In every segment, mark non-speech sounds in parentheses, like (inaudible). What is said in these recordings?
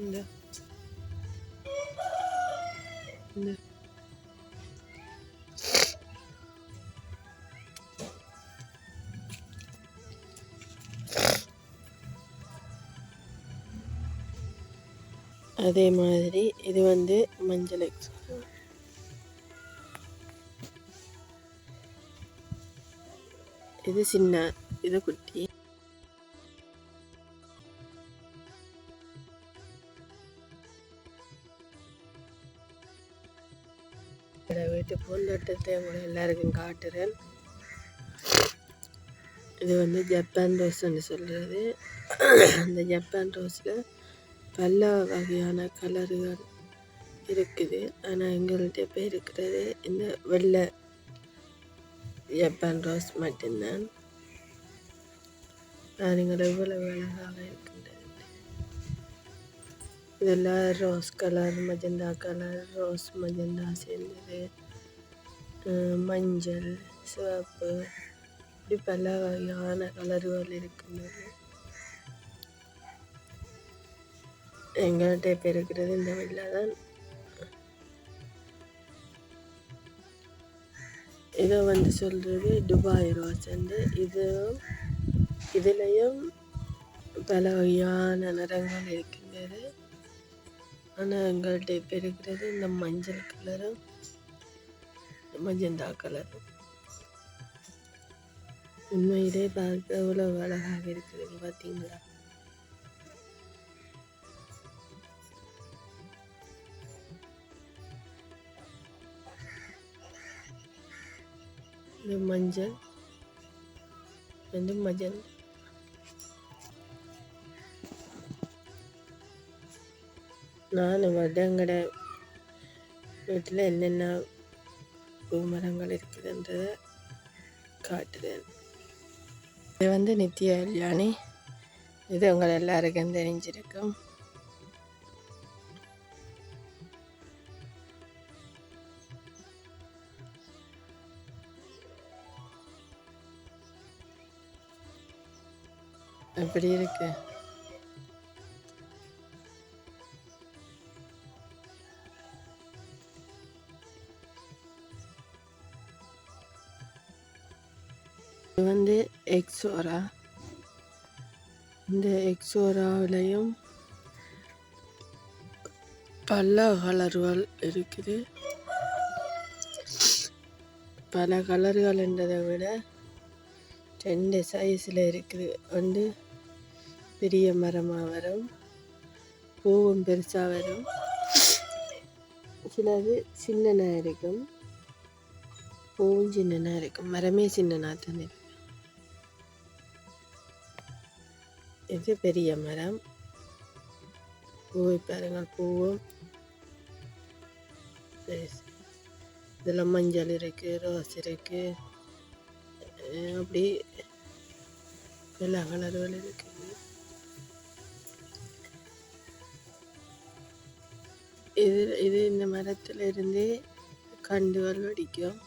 இந்த இந்த அதே மாதிரி இது வந்து மஞ்சள் இது சின்ன இது குட்டி. பூந்தோட்டத்தை உங்களை எல்லாருக்கும் காட்டுறேன். இது வந்து ஜப்பான் ரோஸ்ன்னு சொல்கிறது அந்த ஜப்பான் ரோஸில் பல வகையான கலருகள் இருக்குது. ஆனால் எங்கள்கிட்ட இப்போ இருக்கிறது இந்த வெள்ளை ஜப்பான் ரோஸ் மட்டும்தான். பாருங்கள் எவ்வளவு அழகாக இருக்கின்றது இதெல்லாம் rose colour magenta colour rose magenta சேர்ந்தது. மஞ்சள் சிவப்பு இப்படி பல வகையான கலர்கள் இருக்கின்றது எங்கள்கிட்ட இப்போ இருக்கிறது இந்த வெள்ளை தான் இதை வந்து சொல்கிறது துபாய் ரோஸ் வந்து இது இதுலேயும் பல வகையான நிறங்கள் இருக்கின்றது. ஆனால் எங்கள்கிட்ட இப்போ இருக்கிறது இந்த மஞ்சள் கலரும் மஜெண்டா கலர் உண்மையிலே பார்க்க எவ்வளோ அழகாக இருக்கிறது பார்த்தீங்களா? இது மஞ்சள். வந்து மஞ்சள். நான் வடங்கட வீட்டில் என்னென்ன பூமரங்கள் இருக்குதுன்றதை காட்டுறேன் இது வந்து நித்திய கல்யாணி. இது உங்கள் எல்லாருக்கும் தெரிஞ்சிருக்கும். எப்படி இருக்குது வந்து எக்ஸோரா இந்த எக்ஸோராவிலையும் பல கலர்கள் இருக்குது. பல கலர்கள்ன்றதை விட ரெண்டு சைஸில் இருக்குது. வந்து பெரிய மரமாக வரும் பூவும் பெருசாக வரும். சிலது சின்னனாக இருக்கும் பூவும் சின்னனாக இருக்கும். மரமே சின்னனாக தான் இருக்கும். இது பெரிய மரம். பூவை பாருங்கள் பூவும் இதில் மஞ்சள் இருக்குது ரோஸ் இருக்குது அப்படி எல்லா கலர்கள் இருக்குது இது இது இந்த மரத்துல இருந்தே கண்டுகள் வெடிக்கும்.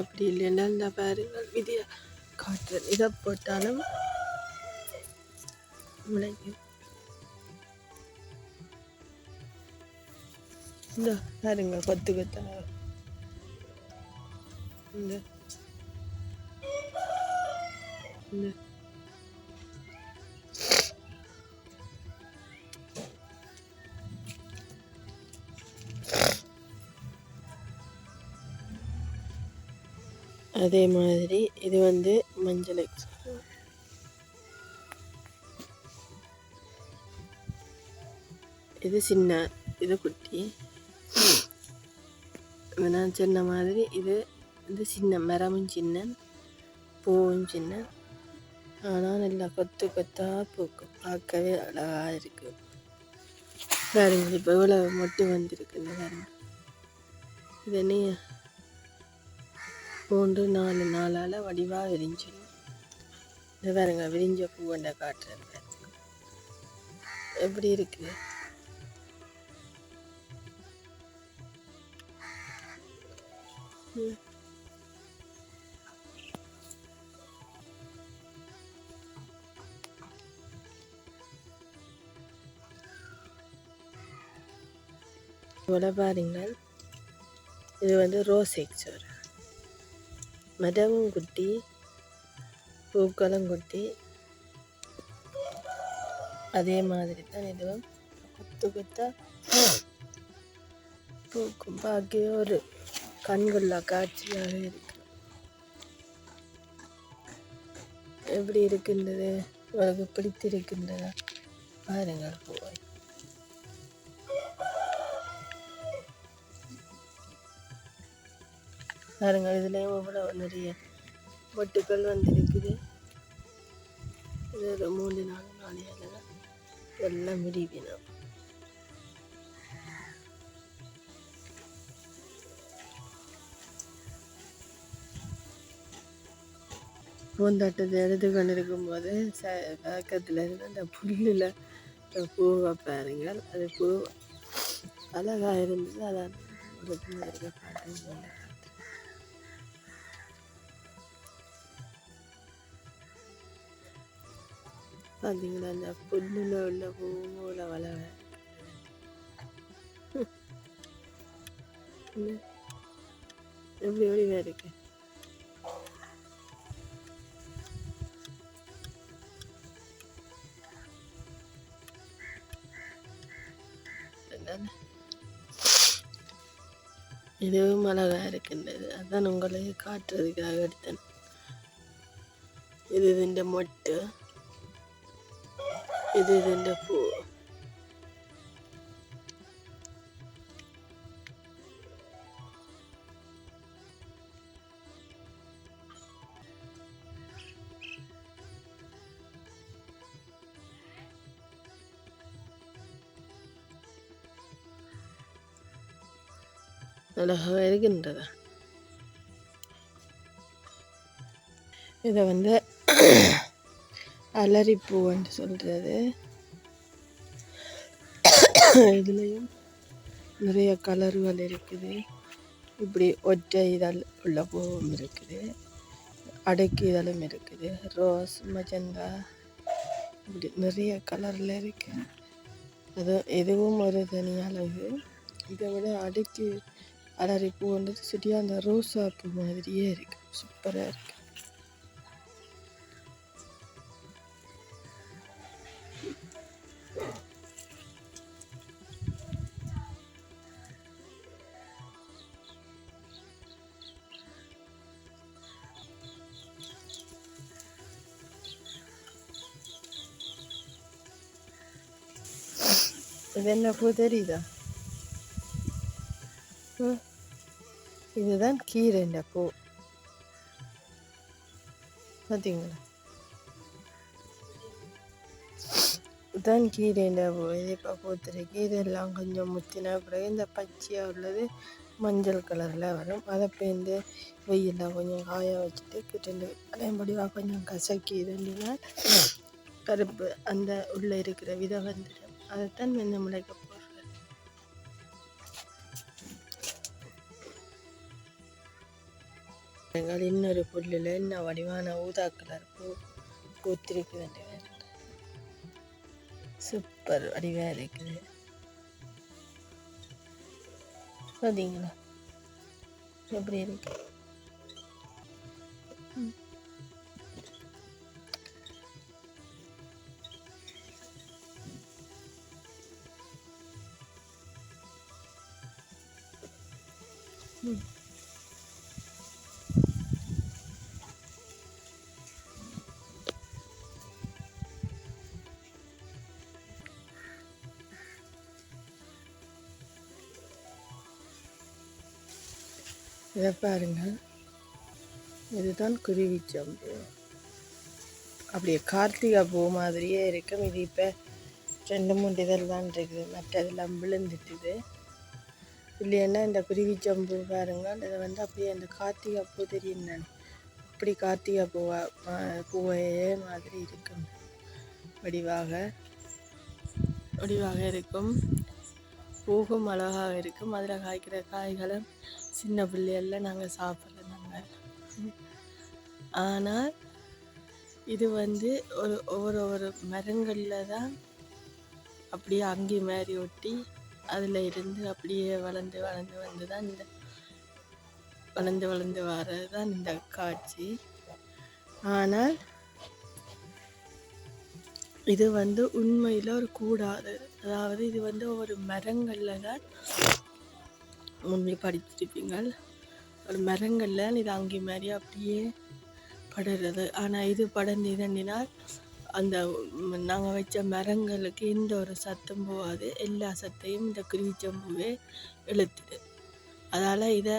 அப்படி இல்லைன்னா இந்த பாருங்கள் விதிய காட்டுறேன். இதை போட்டாலும் முளைக்கும். இந்த பாருங்க கொத்து கொத்தா. இந்த. இந்த. அதே மாதிரி இது வந்து மஞ்சள் எக்ஸ் இது சின்ன இது குட்டி. நான் சொன்ன மாதிரி இது இது சின்ன மரமும் சின்ன பூவும் சின்ன. ஆனால் நல்லா கொத்து கொத்தாக பூக்கும். பார்க்கவே அழகாக இருக்குது பாருங்க இப்போ இவ்வளோ மொட்டு வந்திருக்குன்னு பாருங்க. இது நீ மூன்று நாலு நாளால் வடிவாக விரிஞ்சிடும். இந்த பாருங்க விரிஞ்ச பூவண்டை காட்டுறேன் எப்படி இருக்குது இவ்வளோ பாருங்கள் இது வந்து ரோஸ் எக்ஸோர் மரமும் குட்டி பூக்களும் குட்டி. அதே மாதிரி தான் இதுவும். கொத்து கொத்தா பூக்கும் பாக்கியோரு கண்கொள்ளா காட்சியாக இருக்கு. எப்படி இருக்கின்றது? உங்களுக்கு பிடித்திருக்கின்றதா? பாருங்கள் போய் பாருங்கள் இதுலேயும் எவ்வளோ நிறைய மொட்டுக்கள் வந்திருக்குது. இது ஒரு மூணு நாலு நாளையால எல்லாம் விடிவினோம் பூந்தோட்டத்தை எடுத்து கொண்டு இருக்கும்போது ச பக்கத்தில் இருந்து அந்த புல்லில் பூவை பாருங்கள் அது பூ அழகாக இருந்தது. அதான் இருக்க பாட்டு பார்த்தீங்களா அந்த புல்லில் உள்ள பூவோட வளவை (laughs) எப்படி வடிவாக இருக்கு? இதுவும் அழகாக இருக்கின்றது. அதான் உங்களை காட்டுறதுக்காக எடுத்தேன். இது இதுண்ட மொட்டு. இது இதுண்ட பூ. அழகாக இருக்கின்றது இதை வந்து அலரிப்பூன்னு சொல்கிறது இதுலேயும் நிறைய கலர்கள் இருக்குது. இப்படி ஒற்றை இதழ் உள்ள பூவும் இருக்குது. அடுக்கு இதழும் இருக்குது. ரோஸ் மஜந்தா இப்படி நிறைய கலரில் இருக்குது அது எதுவும் ஒரு தனி அழகு இதை விட அடுக்கு அலரி பூன்றது சரியாக அந்த ரோஸா பூ மாதிரியே இருக்குது சூப்பராக இருக்குது இது என்ன பூ தெரியுதா இதுதான் கீரைண்ட பூ. பார்த்தீங்களா இதுதான் கீரைண்ட பூ. இது இப்போ கீரை இதெல்லாம் கொஞ்சம் முத்தின பிறகு இந்த பச்சையாக உள்ளது மஞ்சள் கலரில் வரும். அதை பேர்ந்து வெயிலில் கொஞ்சம் காய வச்சுட்டு கிட்டண்டு அதேபடியாக கொஞ்சம் கசக்கி இதுனா கருப்பு அந்த உள்ளே இருக்கிற விதை வந்துடும். அதைத்தான் வெந்த முளைக்க இன்னொரு புல்லில் என்ன வடிவான ஊதா கலர் பூ பூத்திருக்குது சூப்பர் வடிவாக இருக்குது. பார்த்தீங்களா எப்படி இருக்கு? இதை பாருங்கள் இதுதான் குருவிச்சம்பு அப்படியே கார்த்திகா பூ மாதிரியே இருக்கும். இது இப்போ ரெண்டு மூணு இதழ் தான் இருக்குது. மற்றதெல்லாம் விழுந்துட்டுது இல்லைன்னா இந்த குருவிச்சம்பூ பாருங்கள் இதை வந்து அப்படியே அந்த கார்த்திகா பூ தெரியும் நான் அப்படி கார்த்திகை பூவா பூவையே மாதிரி இருக்கும். வடிவாக வடிவாக இருக்கும். பூவும் அழகாக இருக்கும். அதில் காய்க்கிற காய்களும் சின்ன பிள்ளைகளில் நாங்கள் சாப்பிட்றது நாங்கள் ஆனால் இது வந்து ஒரு ஒவ்வொரு ஒரு மரங்களில் தான் அப்படியே அங்கி மாதிரி ஒட்டி அதில் இருந்து அப்படியே வளர்ந்து வளர்ந்து வந்து தான் இந்த வளர்ந்து வளர்ந்து வர்றது தான் இந்த காட்சி. ஆனால் இது வந்து உண்மையில் ஒரு கூடாது. அதாவது இது வந்து ஒரு மரங்களில் தான் முன்னே படிச்சிருப்பீங்கள் ஒரு மரங்களில் இது அங்கே மாதிரி அப்படியே படுறது. ஆனால் இது படர்ந்து இதண்டினால் அந்த நாங்கள் வச்ச மரங்களுக்கு எந்த ஒரு சத்தம் போகாது. எல்லா சத்தையும் இந்த கிரீச்சம்பூவே இழுத்துடு அதால் இதை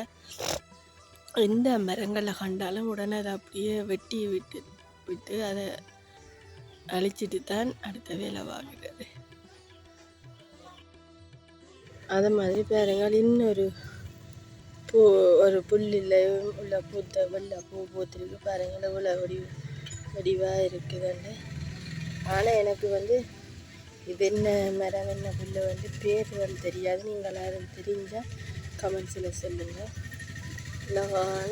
எந்த மரங்களை கண்டாலும் உடனே அதை அப்படியே வெட்டி விட்டு விட்டு அதை அழிச்சிட்டு தான் அடுத்த வேலை வாங்குறது. அது மாதிரி பாருங்கள் இன்னொரு பூ ஒரு புல்லில் உள்ள பூத்த வெள்ளை பூ பூத்திருக்கு பாருங்கள் இவ்வளோ வடி வடிவாக இருக்குதுன்னு. ஆனால் எனக்கு வந்து இது என்ன மரம் என்ன புல்லு வந்து பேர் வந்து தெரியாது. நீங்கள் யாரும் தெரிஞ்சால் கமெண்ட்ஸில் சொல்லுங்கள். அழகான